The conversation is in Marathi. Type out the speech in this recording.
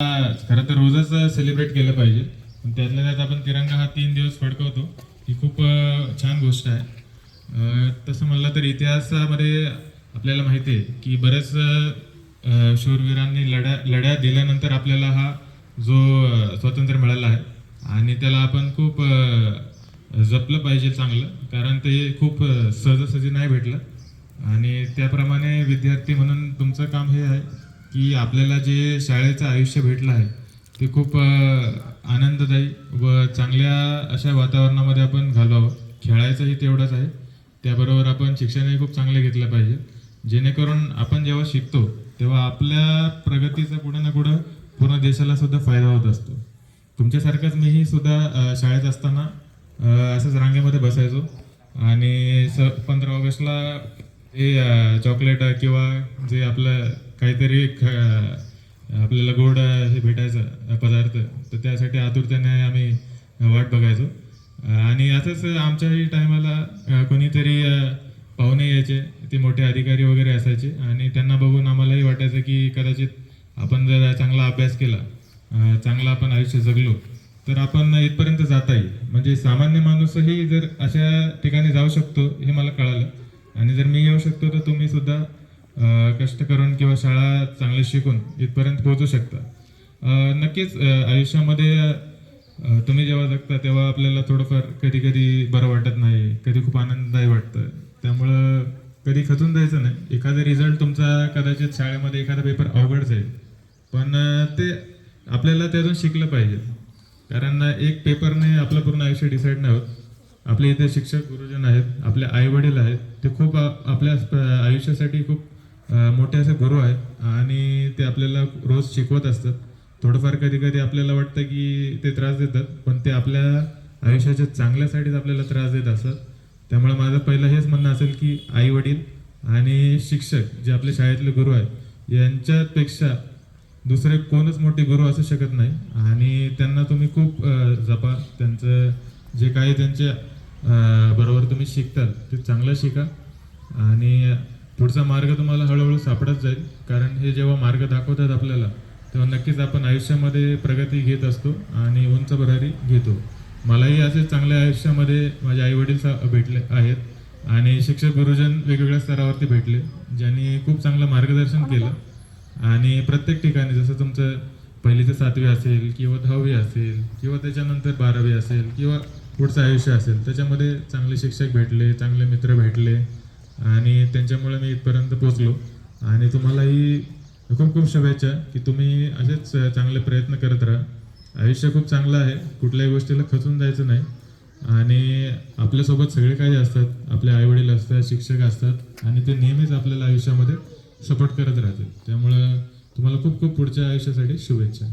खरं तर रोजच सेलिब्रेट केलं पाहिजे. पण त्यातल्या त्यात आपण तिरंगा हा तीन दिवस फडकवतो. ही खूप छान गोष्ट आहे. तसं म्हणलं तर इतिहासामध्ये आपल्याला माहिती आहे की बरेच शूरवीरांनी लढ्या लढ्या दिल्यानंतर आपल्याला हा जो स्वातंत्र्य मिळाला आहे आणि त्याला आपण खूप जपलं पाहिजे चांगलं. कारण ते खूप सहजासहजी नाही भेटलं. आणि त्याप्रमाणे विद्यार्थी म्हणून तुमचं काम हे आहे. की आपल्याला जे शाळेचं आयुष्य भेटलं आहे ते खूप आनंददायी व चांगल्या अशा वातावरणामध्ये आपण घालवावं खेळायचंही तेवढंच आहे. त्याबरोबर आपण शिक्षणही खूप चांगले घेतलं पाहिजे. जेणेकरून आपण जेव्हा शिकतो तेव्हा आपल्या प्रगतीचा कुठं ना कुठं पूर्ण देशाला सुद्धा फायदा होत असतो. तुमच्यासारखंच मीही सुद्धा शाळेत असताना असंच रांगेमध्ये बसायचो. आणि स पंधरा ऑगस्टला हे चॉकलेट किंवा जे आपलं काहीतरी ख- आपल्याला गोड हे भेटायचं पदार्थ तर त्यासाठी आतुरतेने आम्ही वाट बघायचो. आणि असंच आमच्याही टायमाला कोणीतरी पाहुणे यायचे ते मोठे अधिकारी वगैरे असायचे आणि त्यांना बघून आम्हालाही वाटायचं की कदाचित आपण जर चांगला अभ्यास केला चांगला चांगलं आपण आयुष्य जगलो तर आपण इथपर्यंत जाता येईल म्हणजे सामान्य माणूसही जर अशा ठिकाणी जाऊ शकतो हे मला कळालं. आणि जर मी येऊ शकतो तर तुम्ही सुद्धा कष्ट करून किंवा शाळा चांगले शिकून इथपर्यंत पोहोचू शकता. नक्कीच आयुष्यामध्ये तुम्ही जेव्हा जगता तेव्हा आपल्याला थोडंफार कधी कधी बरं वाटत नाही कधी खूप आनंददायी वाटतं. त्यामुळं कधी खचून जायचं नाही. एखादा रिझल्ट तुमचा कदाचित शाळेमध्ये एखादा पेपर अवघड जाईल. पण ते आपल्याला त्यातून शिकलं पाहिजे. कारण एक पेपरने आपलं पूर्ण आयुष्य डिसाईड नाही होत. आपले इथे शिक्षक गुरुजन आहेत आपले आईवडील आहेत ते खूप आपल्या आयुष्यासाठी खूप मोठे असे गुरु आहेत आणि ते आपल्याला रोज शिकवत असतात. थोडंफार कधी कधी आपल्याला वाटतं की ते त्रास देतात पण ते आपल्या आयुष्याच्या चांगल्यासाठीच आपल्याला त्रास देत असतात. त्यामुळे माझं पहिलं हेच म्हणणं असेल की आई वडील आणि शिक्षक जे आपले शाळेतले गुरु आहेत यांच्यापेक्षा दुसरे कोणच मोठे गुरु असू शकत नाही. आणि त्यांना तुम्ही खूप जपा. त्यांचं जे काही त्यांच्या बरोबर तुम्ही शिकताल ते चांगलं शिका. आणि पुढचा मार्ग तुम्हाला हळूहळू सापडत जाईल. कारण हे जेव्हा मार्ग दाखवतात आपल्याला तेव्हा नक्कीच आपण आयुष्यामध्ये प्रगती घेत असतो आणि उंच भरारी घेतो. मलाही असे चांगल्या आयुष्यामध्ये माझे आईवडील सा भेटले आहेत. आणि शिक्षक गुरुजन वेगवेगळ्या स्तरावरती भेटले ज्यांनी खूप चांगलं मार्गदर्शन केलं. आणि प्रत्येक ठिकाणी जसं तुमचं पहिली ते सातवी असेल किंवा दहावी असेल किंवा त्याच्यानंतर बारावी असेल किंवा पुढचं आयुष्य असेल. त्याच्यामध्ये चांगले शिक्षक भेटले चांगले मित्र भेटले आणि त्यांच्यामुळे मी इथपर्यंत पोचलो आणि तुम्हालाही खूप खूप शुभेच्छा की तुम्ही असेच चांगले प्रयत्न करत राहा. आयुष्य खूप चांगलं आहे. कुठल्याही गोष्टीला खचून जायचं नाही. आणि आपल्यासोबत सगळे काही असतात. आपले आईवडील असतात शिक्षक असतात आणि ते नेहमीच आपल्याला आयुष्यामध्ये सपोर्ट करत राहतील. त्यामुळं तुम्हाला खूप खूप पुढच्या आयुष्यासाठी शुभेच्छा.